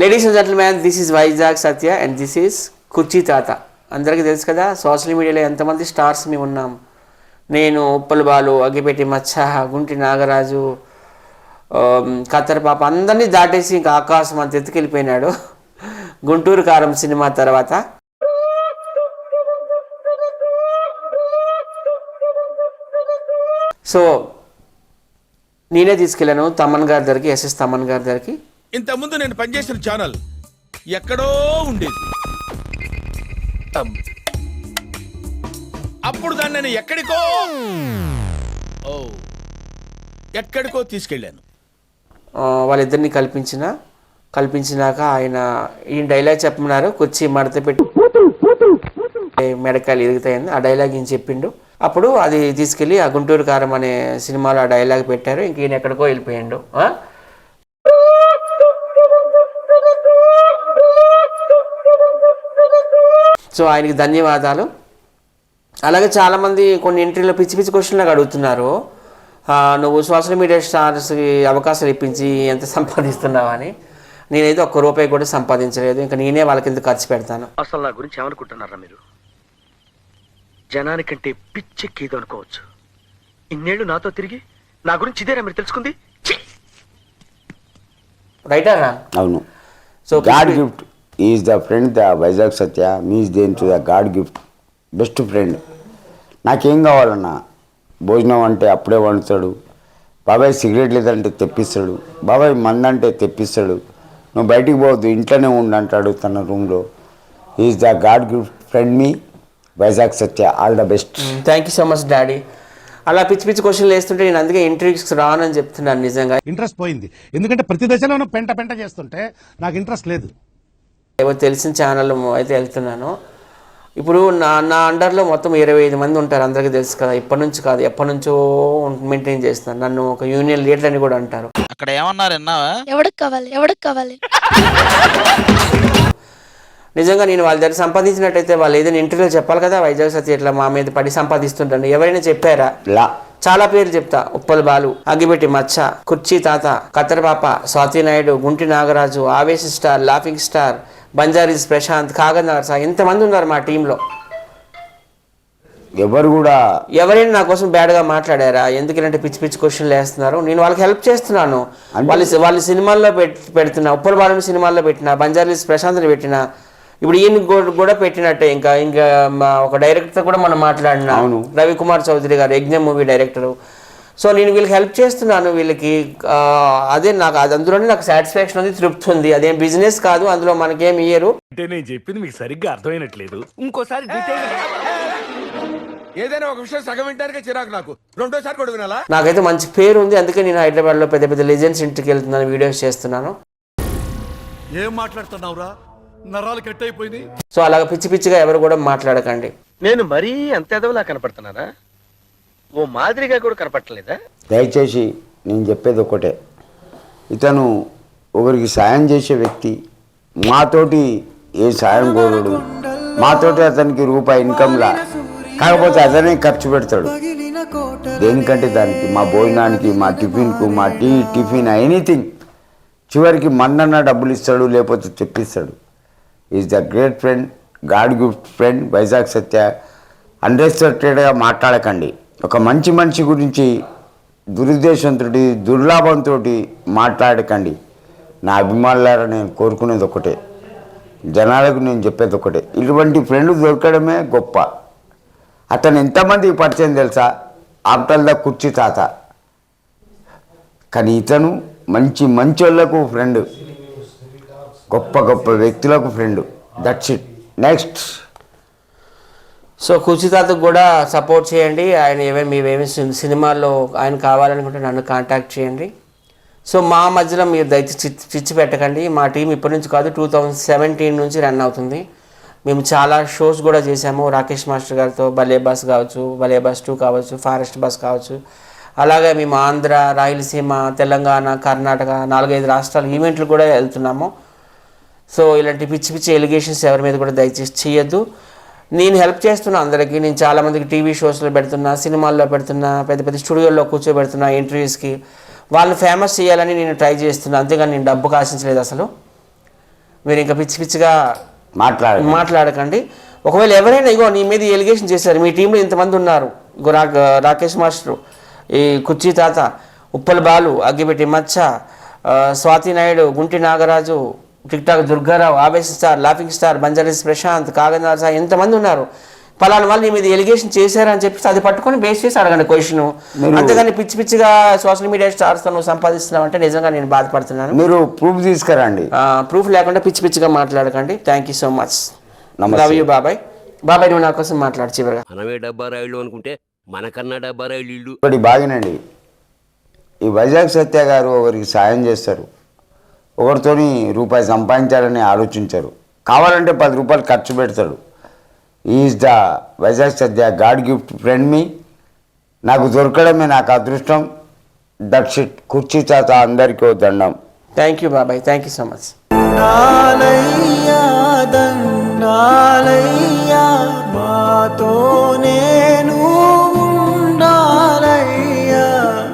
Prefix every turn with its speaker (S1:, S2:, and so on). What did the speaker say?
S1: Ladies and gentlemen this is Vizag Satya and this is Kurchi Thatha అందరికీ తెలుసు కదా social మీడియాలో ఎంతమంది స్టార్స్ మేము ఉన్నాం. నేను ఉప్పల్ బాలు అగ్గిపెట్టి మచ్చ గుంటి నాగరాజు కత్తర్ పాప అందరినీ దాటేసి ఇంకా ఆకాశం అంత ఎత్తుకెళ్ళిపోయినాడు. గుంటూరు కారం సినిమా తర్వాత. సో నేనే తీసుకెళ్ళాను తమన్ గారి దగ్గరికి ఎస్ఎస్ తమన్ గారి దగ్గరికి.
S2: ఇంతకుముందు నేను పనిచేసిన ఛానల్ ఎక్కడో ఉండేది. అప్పుడు దాన్ని నేను ఎక్కడికో ఓ ఎక్కడికో తీసుకెళ్ళాను
S1: ఆ, వాళ్ళిద్దరిని కల్పించిన కల్పించినాక ఆయన ఈ డైలాగ్ చెప్పమన్నారు కుర్చీ మడత పెట్టి మెడకాయలు ఎదుగుతాయని ఆ డైలాగ్ ఈయన చెప్పిండు అప్పుడు అది తీసుకెళ్ళి ఆ గుంటూరు కారం అనే సినిమాలో ఆ డైలాగ్ పెట్టారు ఇంక ఈయన ఎక్కడికో వెళ్ళిపోయిండు ఆ? సో ఆయనకి ధన్యవాదాలు. అలాగే చాలామంది కొన్ని ఇంటర్వ్యూలో పిచ్చి పిచ్చి క్వశ్చన్లకు అడుగుతున్నారు. నువ్వు సోషల్ మీడియా స్టార్స్కి అవకాశాలు ఇప్పించి ఎంత సంపాదిస్తున్నావు అని నేనైతే ఒక్క రూపాయి కూడా సంపాదించలేదు. ఇంకా నేనే వాళ్ళకి ఎందుకు ఖర్చు పెడతాను?
S3: అసలు నా గురించి ఏమనుకుంటున్నారా మీరు? జనానికంటే పిచ్చెక్కేదో అనుకోవచ్చు. ఇన్నేళ్ళు నాతో తిరిగి నా గురించి ఇదేనా మీరు తెలుసుకుంది? ఛీ!
S1: రైటా
S4: అవును.
S1: So
S4: God gift. Is the friend the Vizag Satya means then to the God gift best friend నాకేం కావాలన్నా? భోజనం అంటే అప్పుడే వండుతాడు. బాబాయ్ సిగరెట్ లేదంటే తెప్పిస్తాడు. బాబాయ్ మందంటే తెప్పిస్తాడు. నువ్వు బయటికి పోవద్దు ఇంట్లోనే ఉండు అంటాడు తన రూమ్లో. Is the God gift friend me Vizag Satya all the best
S1: thank you so much daddy అలా పిచ్చి పిచ్చి క్వశ్చన్లు వేస్తుంటే నేను అందుకే ఇంటర్వ్యూస్కి రానని చెప్తున్నాను నిజంగా.
S5: ఇంట్రెస్ట్ పోయింది. ఎందుకంటే ప్రతి దశలోనూ పెంట పెంట చేస్తుంటే నాకు ఇంట్రెస్ట్ లేదు.
S1: ఏవో తెలిసిన ఛానల్ అయితే వెళ్తున్నాను. ఇప్పుడు నా నా అండర్లో మొత్తం ఇరవై ఐదు మంది ఉంటారు అందరికీ తెలుసు కదా. ఇప్పటి నుంచి కాదు ఎప్పటి నుంచో మెయింటైన్ చేస్తున్నాను నన్ను ఒక యూనియన్ లీడర్ అని కూడా అంటారు.
S6: అక్కడ ఏమన్నారు విన్నావా?
S7: ఎవడికి కావాలి? ఎవడికి కావాలి?
S1: నిజంగా నేను వాళ్ళ దగ్గర సంపాదించినట్టయితే వాళ్ళు ఏదైనా ఇంటర్వ్యూలో చెప్పాలి కదా వైజాగ్ సత్య ఇట్లా మా మీద పడి సంపాదిస్తుంటాను ఎవరైనా చెప్పారా?
S4: లా.
S1: చాలా పేర్లు చెప్తా. ఉప్పల్ బాలు అగ్గిపెట్టి మచ్చ కుర్చీ తాత కత్తెర పాప Swathi Naidu Gunti Nagaraju Aavesha star laughing star బంజారీస్ Prashanth Kaganagar sir ఇంతమంది ఉన్నారు మా టీంలో
S4: ఎవరు కూడా
S1: ఎవరైనా నా కోసం బ్యాడ్గా మాట్లాడారా? ఎందుకంటే పిచ్చి పిచ్చి క్వశ్చన్లు వేస్తున్నారు? నేను వాళ్ళకి హెల్ప్ చేస్తున్నాను. వాళ్ళ వాళ్ళ సినిమాల్లో పెడుతున్నా ఉప్పల్ బాలని సినిమాల్లో పెట్టిన బంజారీస్ ప్రశాంత్ని పెట్టిన ఇప్పుడు ఈయన కూడా పెట్టినట్టే ఇంకా ఇంకా ఒక డైరెక్టర్ కూడా మనం మాట్లాడినా. రవికుమార్ చౌదరి గారు యజ్ఞ మూవీ డైరెక్టరు సో నేను వీళ్ళకి హెల్ప్ చేస్తున్నాను వీళ్ళకి. అదే నాకు అది అందులోనే నాకు సాటిస్ఫాక్షన్ ఉంది తృప్తి ఉంది. అదేం బిజినెస్ కాదు అందులో మనకేం ఇయ్యరు.
S8: అంటే నేను చెప్పింది మీకు సరిగ్గా అర్థమైనట్లేదు. ఇంకోసారి
S2: ఏదైనా ఒక విషయం సగం వింటానికే చిరాకు నాకు. రెండోసారి కూడా వినాలా?
S1: నాకైతే మంచి పేరు ఉంది అందుకే నేను హైదరాబాద్లో పెద్ద పెద్ద లెజెండ్స్ ఇంటికి వెళ్తున్నాను వీడియోస్ చేస్తున్నాను.
S8: ఏం మాట్లాడుతున్నావురా? నరాలు కట్ అయిపోయింది
S1: సో అలాగ పిచ్చి పిచ్చిగా ఎవరు కూడా మాట్లాడకండి.
S3: నేను మరీ అంత ఎదవలా కనపడుతున్నానా? ఓ మాదిరిగా కూడా కనపట్టలేదా
S4: దయచేసి నేను చెప్పేది ఒకటే ఇతను ఒకరికి సాయం చేసే వ్యక్తి. మాతోటి ఏ సాయం కోరుడు. మాతోటి అతనికి రూపాయి ఇన్కమ్లా కాకపోతే అతనే ఖర్చు పెడతాడు. దేనికంటే దానికి? మా భోజనానికి మా టిఫిన్కు మా టీ టిఫిన్ ఎనీథింగ్ చివరికి మన్నన్న డబ్బులు ఇస్తాడు లేకపోతే తెప్పిస్తాడు. Is the great friend God gift friend Vizag Satya అన్రెస్పెక్టెడ్గా మాట్లాడకండి. ఒక మంచి మనిషి గురించి దురుద్దేశంతో దుర్లాభంతో మాట్లాడకండి. నా అభిమానులారా నేను కోరుకునేది ఒకటే జనాలకు నేను చెప్పేది ఒకటే ఇటువంటి ఫ్రెండ్ దొరకడమే గొప్ప. అతను ఎంతమందికి పరిచయం తెలుసా? ఆఫ్టర్ ద కుర్చీ తాత. కానీ ఇతను మంచి మంచోళ్ళకు ఫ్రెండ్. గొప్ప గొప్ప వ్యక్తులకు friend. That's it next
S1: so కుచితాతకు కూడా సపోర్ట్ చేయండి. ఆయన ఏమేమి మీవేమి సినిమాల్లో ఆయన కావాలనుకుంటే నన్ను కాంటాక్ట్ చేయండి. సో మా మధ్యలో మీరు దయచేసి చిచ్చు పెట్టకండి. మా టీం ఇప్పటి నుంచి కాదు టూ థౌజండ్ సెవెంటీన్ నుంచి రన్ అవుతుంది. మేము చాలా షోస్ కూడా చేశాము. రాకేష్ మాస్టర్ గారితో భలే బస్ కావచ్చు భలే బస్ టూ కావచ్చు ఫారెస్ట్ బస్ కావచ్చు. అలాగే మేము ఆంధ్ర రాయలసీమ తెలంగాణ కర్ణాటక నాలుగైదు రాష్ట్రాల ఈవెంట్లు కూడా వెళ్తున్నాము. సో ఇలాంటి పిచ్చి పిచ్చి ఎలిగేషన్స్ ఎవరి మీద కూడా దయచేసి చేయొద్దు. నేను హెల్ప్ చేస్తున్నా అందరికీ నేను చాలామందికి టీవీ షోస్లో పెడుతున్నా సినిమాల్లో పెడుతున్నా పెద్ద పెద్ద స్టూడియోల్లో కూర్చోబెడుతున్నా ఇంటర్వ్యూస్కి వాళ్ళని ఫేమస్ చేయాలని నేను ట్రై చేస్తున్నా. అంతేగాని నేను డబ్బు ఆశించలేదు అసలు. మీరు ఇంకా పిచ్చి పిచ్చిగా
S4: మాట్లాడ
S1: మాట్లాడకండి. ఒకవేళ ఎవరైనా ఇగో నీ మీద ఎలిగేషన్ చేశారు మీ టీంలో ఇంతమంది ఉన్నారు. ఇగో రా రాకేష్ మాస్టరు ఈ కుర్చీ తాత Uppal Balu Aggipetti Machcha Swathi Naidu Gunti Nagaraju TikTok Durgarao Aavesha star laughing star బంజారీస్ Prashanth Kaganath sir ఎంతమంది ఉన్నారు. పలానా వాళ్ళు నీ మీద ఎలిగేషన్ చేశారని చెప్పి అది పట్టుకొని బేస్ చేసి అడగండి క్వశ్చన్. అంతేగాని పిచ్చి పిచ్చిగా సోషల్ మీడియా స్టార్స్ నువ్వు సంపాదిస్తున్నావు అంటే నిజంగా నేను బాధపడుతున్నాను.
S4: మీరు ప్రూఫ్ తీసుకురండి.
S1: ప్రూఫ్ లేకుండా పిచ్చి పిచ్చిగా మాట్లాడకండి. Thank you so much. Love you బాబాయ్. బాబాయ్ నువ్వు నా కోసం మాట్లాడు చివరిగా.
S6: మనమే డబ్బా రాయిళ్ళు అనుకుంటే మనకన్నా డబ్బా రాయిళ్ళు ఇల్లు
S4: బాగినండి. ఈ వైజాగ్ సత్య గారు ఒకరికి సాయం చేస్తారు. ఒకరితోని రూపాయి సంపాదించాలని ఆలోచించరు. కావాలంటే పది రూపాయలు ఖర్చు పెడతాడు. ఈజ్ ద వైజాగ్ సద్య గాడ్ గిఫ్ట్ ఫ్రెండ్ మీ నాకు దొరకడమే నాకు అదృష్టం. దక్షిట్ కుర్చీ చేత అందరికీ దండం.
S1: థ్యాంక్ యూ బాబాయ్ థ్యాంక్ యూ సో మచ్
S9: నాలయ్యా మాతోనే